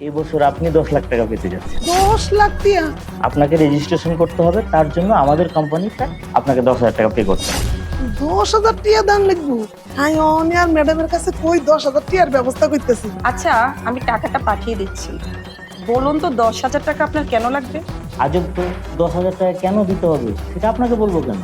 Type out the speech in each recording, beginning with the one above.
এই বছর আপনি দশ লাখ টাকা পেতে যাচ্ছেন। দশ লাখ টিয়া আপনাকে রেজিস্ট্রেশন করতে হবে তার জন্য আমাদের কোম্পানিটা আপনাকে দশ হাজার টাকা পে করতে হবে। দশ হাজার টিয়া দাম লিখব? আমি অনিয়ার ম্যাডামের কাছে কই দশ হাজার টিয়ার ব্যবস্থা করতেছি? আচ্ছা আমি টাকাটা পাঠিয়ে দিচ্ছি। বলুন তো দশ হাজার টাকা আপনার কেন লাগবে? আজব তো দশ হাজার টাকা কেন দিতে হবে সেটা আপনাকে বলব কেন?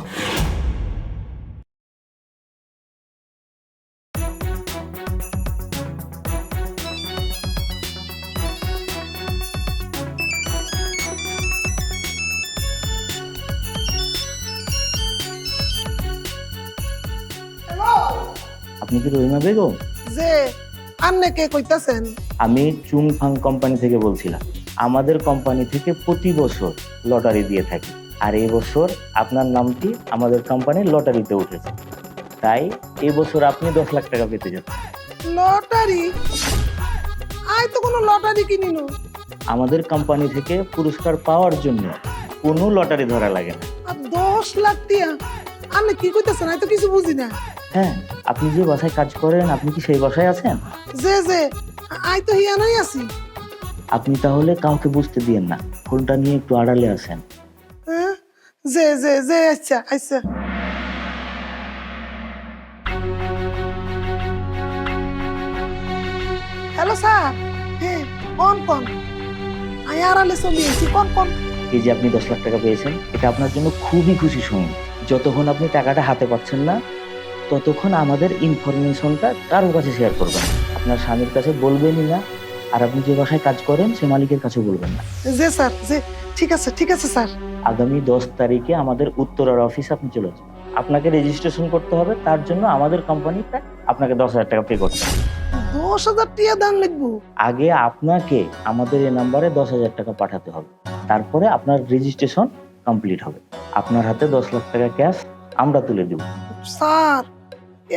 আপনি কি রহিমা বেগম? যে আন্নে কে কইতাছেন? আমি চুংফাং কোম্পানি থেকে বলছিলাম। আমাদের কোম্পানি থেকে প্রতি বছর লটারি দিয়ে থাকি। আর এই বছর আপনার নামটি আমাদের কোম্পানির লটারিতে উঠেছে। তাই এই বছর আপনি দশ লাখ টাকা পেতে যাচ্ছেন লটারি? আই তো কোনো লটারি কিনিনু। আমাদের কোম্পানি থেকে পুরস্কার পাওয়ার জন্য কোনো লটারি ধরা লাগে না। আর দশ লাখ টিয়া আন্নে কি কইতাছেন? আমি তো কিছু বুঝি না। হ্যাঁ আপনি যে বাসায় কাজ করেন আপনি কি সেই বাসায় আছেন? যে যে আই তো হিয়ানাই আছি। আপনি তাহলে কাউকে বুঝতে দিয়েন না ফোনটা নিয়ে একটু আড়ালে আছেন? যে যে যে আচ্ছা আচ্ছা। হ্যালো স্যার হ্যাঁ কোন কোন? আমি আড়ালে চলে এসেছি কোন কোন? এই যে আপনি দশ লাখ টাকা পেয়েছেন এটা আপনার জন্য খুবই খুশি শুনুন। যতক্ষণ আপনি টাকাটা হাতে পাচ্ছেন না ততক্ষণ আমাদের ইনফরমেশনটা কারোর কাছে শেয়ার করবেন না। আপনার স্বামীর কাছে বলবেনই না আর আপনি যে বাসায় কাজ করেন সে মালিকের কাছে বলবেন না। যে স্যার যে ঠিক আছে ঠিক আছে স্যার। আগামী দশ তারিখে আমাদের উত্তরার অফিসে আপনি চলে যান। আপনাকে রেজিস্ট্রেশন করতে হবে তার জন্য আমাদের কোম্পানিটা আপনাকে দশ হাজার টাকা পে করতে হবে দশ হাজার টিয়া দাম লিখব? আগে আপনাকে আমাদের এই নাম্বারে দশ হাজার টাকা পাঠাতে হবে। তারপরে আপনার রেজিস্ট্রেশন কমপ্লিট হবে। আপনার হাতে দশ লাখ টাকা ক্যাশ আমরা তুলে দেব। স্যার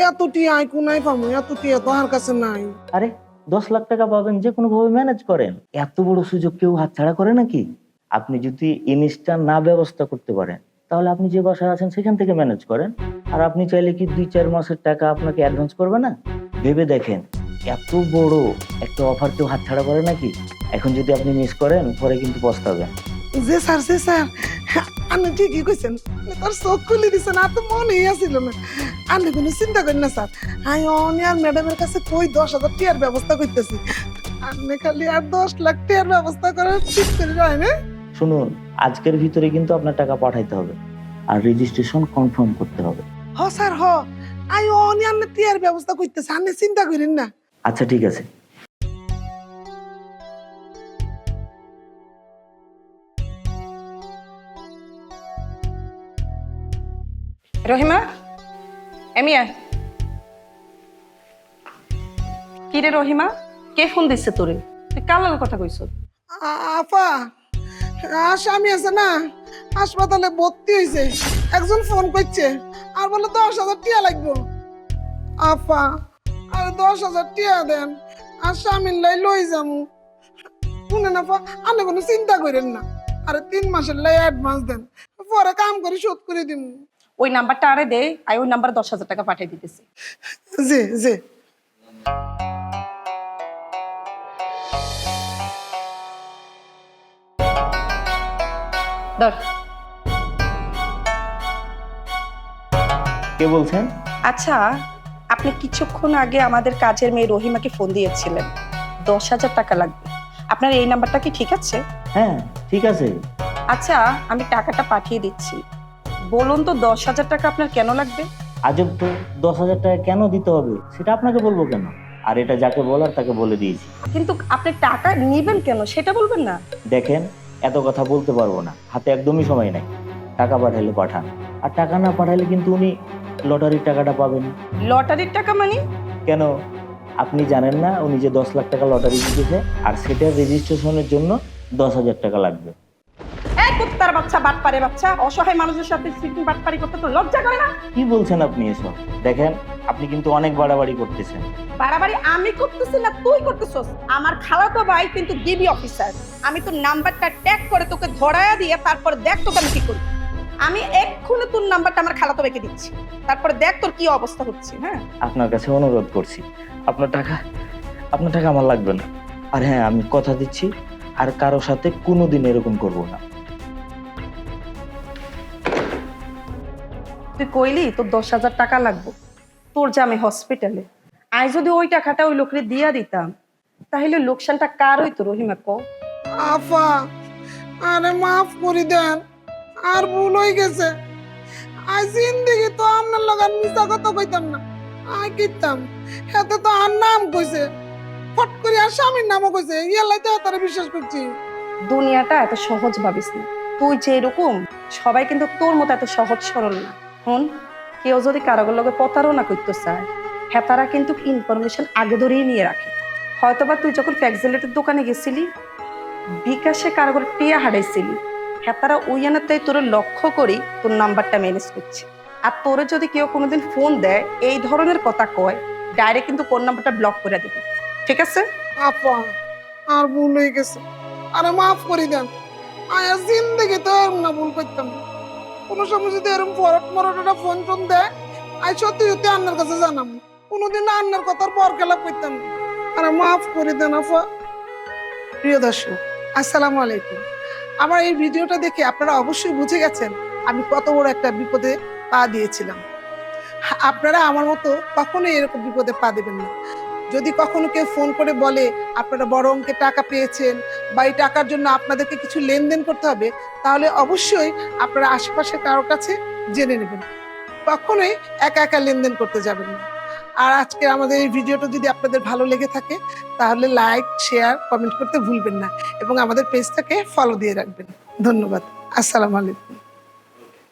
এত টিয়া আই কোনাই পাবো এত টিয়া আর কাছে নাই। আরে দশ লাখ টাকা পাবেন যে কোনো ভাবে ম্যানেজ করেন। এত বড় সুযোগ কেউ হাতছাড়া করে নাকি? আপনি যদি ইনস্ট্যান্ট না ব্যবস্থা করতে পারেন তাহলে আপনি যে বাসায় আছেন সেখান থেকে ম্যানেজ করেন। আর আপনি চাইলে কি দুই চার মাসের টাকা আপনাকে অ্যাডভান্স করবে না? ভেবে দেখেন এত বড় একটা অফার কেউ হাতছাড়া করে নাকি? এখন যদি আপনি মিস করেন পরে কিন্তু পস্তাবেন। যে স্যার যে স্যার। আপনি ঠিকই কইছেন। তোর চোখ খুলে দিছেন আর তো মনেই আসিল না। আপনি কোনো চিন্তা করেন না স্যার। আমি অনিয়ার ম্যাডামের কাছে কই দশ হাজার টিয়ার ব্যবস্থা করতেছি। আপনি খালি আর দশ লাখ টিয়ার ব্যবস্থা করার ঠিক করে যায় না শুনুন আজকের ভিতরে কিন্তু আপনার টাকা পাঠাইতে হবে। আর রেজিস্ট্রেশন কনফার্ম করতে হবে। হ স্যার হ। আমি অনিয়ার টিয়ার ব্যবস্থা করতেছি আপনি চিন্তা করেন না। আচ্ছা ঠিক আছে। রহিমা এমি আয় কি রে রহিমা? কে ফোন দিচ্ছে তোরে? তুই কার লগে কথা কইছ? আ- আপা আর স্বামী আছে না? হাসপাতালে ভর্তি হয়েছে একজন ফোন করছে। আর বলে দশ হাজার টিয়া লাগবে। আপা, আর দশ হাজার টিয়া দেন। আর স্বামীর লাই লই যামু। শুনে না আপা, আপনি কোনো চিন্তা করেন না। আরে তিন মাসের লাই অ্যাডভান্স দেন। পরে কাম করে শোধ করে দিম। ওই নাম্বারটা আরে দে আই ওই নাম্বারে দশ হাজার টাকা পাঠিয়ে দিতেছি। জি জি। ধর। কে বলছেন? আচ্ছা আপনি কিছুক্ষণ আগে আমাদের কাজের মেয়ে রহিমাকে ফোন দিয়েছিলেন। দশ হাজার টাকা লাগবে। আপনার এই নাম্বারটা কি ঠিক আছে? হ্যাঁ ঠিক আছে। আচ্ছা আমি টাকাটা পাঠিয়ে দিচ্ছি। বলুন তো দশ হাজার টাকা আপনার কেন লাগবে? আজব তো দশ হাজার টাকা কেন দিতে হবে? সেটা আপনাকে বলব কেন? আর এটা যাকে বলার তাকে বলে দিয়েছি। কিন্তু আপনি টাকা নেবেন কেন? সেটা বলবেন না। দেখেন এত কথা বলতে পারব না। হাতে একদমই সময় নাই। টাকা পাঠাইলে পাঠান। আর টাকা না পাঠাইলে কিন্তু উনি লটারির টাকাটা পাবেন। লটারির টাকা মানে? কেন? আপনি জানেন না উনি যে দশ লাখ টাকা লটারি জিতেছে আর সেটার রেজিস্ট্রেশনের জন্য দশ হাজার টাকা লাগবে। কুত্তার বাচ্চা বাটপারে বাচ্চা অসহায় মানুষের সাথে সিটিং বাটপারি করতে তো লজ্জা করে না? কি বলছেন আপনি এসব? দেখেন আপনি কিন্তু অনেক বাড়াবাড়ি করতেছেন। বাড়াবাড়ি আমি করতেছি না তুই করতেছস। আমার খালাতো ভাই কিন্তু ডিবি অফিসার। আমি তোর নাম্বারটা ট্যাগ করে তোকে ধরায়া দিয়ে তারপর দেখ তোকে আমি কি করি। আমি এক্ষুনি তোর নাম্বারটা আমার খালাতো ভাইকে দিচ্ছি। তারপরে দেখ তোর কি অবস্থা হচ্ছে হ্যাঁ? আপনার কাছে অনুরোধ করছি। আপনার টাকা আপনার টাকা আমার লাগবে না। আর হ্যাঁ আমি কথা দিচ্ছি আর কারও সাথে কোনোদিন এরকম করব না। তুই কইলি তোর দশ হাজার টাকা লাগবে। তোর আমি হসপিটালে আই যদি ওই টাকাটা ওই লোকরে দিয়া দিতাম তাহলে লোকসানটা কার হইতো রহিমা ক? আফা আরে মাফ করে দেন আর ভুল হয়ে গেছে। আজ জিন্দিগি তো আপনার লাগান মিশা কথা কইতাম না। আই কিতাম এতে তো আর নাম কইছে। ফট করে আর স্বামীর নামও কইছে ইয়ালাই তো তারা বিশ্বাস করছি। দুনিয়াটা এত সহজ ভাবিস না। তুই যে এরকম সবাই কিন্তু তোর মতো এত সহজ সরল না। হুন কেউ যদি কারোর লগে প্রতারণা করতে চায় হ্যাঁ তারা কিন্তু ইনফরমেশন আগে ধরেই নিয়ে রাখে। হয়তোবা তুই যখন ফ্যাক্সিলেটের দোকানে গেছিলি, বিকাশে কারোর টিয়া হারাইছিলি হ্যাঁ তারা ওই আনাতেই তোর লক্ষ্য করি তোর নাম্বারটা ম্যানেজ করছে। আর তোরে যদি কেউ কোনোদিন ফোন দেয়, এই ধরনের কথা কয় ডাইরেক্ট কিন্তু কোন নাম্বারটা ব্লক করে দিবি। ঠিক আছে? আপা, আর ভুল হয়ে গেছে। আরে মাফ করে দেন। আয় আর জিন্দিগি তো এরম না ভুল করতাম। না কোনো সময় যদি এরকম ফরট মরটটা ফোন টোন দেয়, আই সত্যি সত্যি আন্নার কাছে জানাম। কোনোদিন আন্নার কথার পর খেলা করতাম না। আরে মাফ করে দেন আপা প্রিয় দর্শক, আসসালামু আলাইকুম। আমার এই ভিডিওটা দেখে আপনারা অবশ্যই বুঝে গেছেন আমি কত বড় একটা বিপদে পা দিয়েছিলাম। আপনারা আমার মতো কখনোই এরকম বিপদে পা দেবেন না। যদি কখনো কেউ ফোন করে বলে, আপনারা বড় অঙ্কের টাকা পেয়েছেন বা এই টাকার জন্য আপনাদেরকে কিছু লেনদেন করতে হবে, তাহলে অবশ্যই আপনারা আশেপাশে কারও কাছে জেনে নেবেন। কখনোই একা একা লেনদেন করতে যাবেন না। আর আজকে আমাদের এই ভিডিওটা যদি আপনাদের ভালো লেগে থাকে, তাহলে লাইক, শেয়ার, কমেন্ট করতে ভুলবেন না এবং আমাদের পেজটাকে ফলো দিয়ে রাখবেন। ধন্যবাদ। আসসালামু আলাইকুম।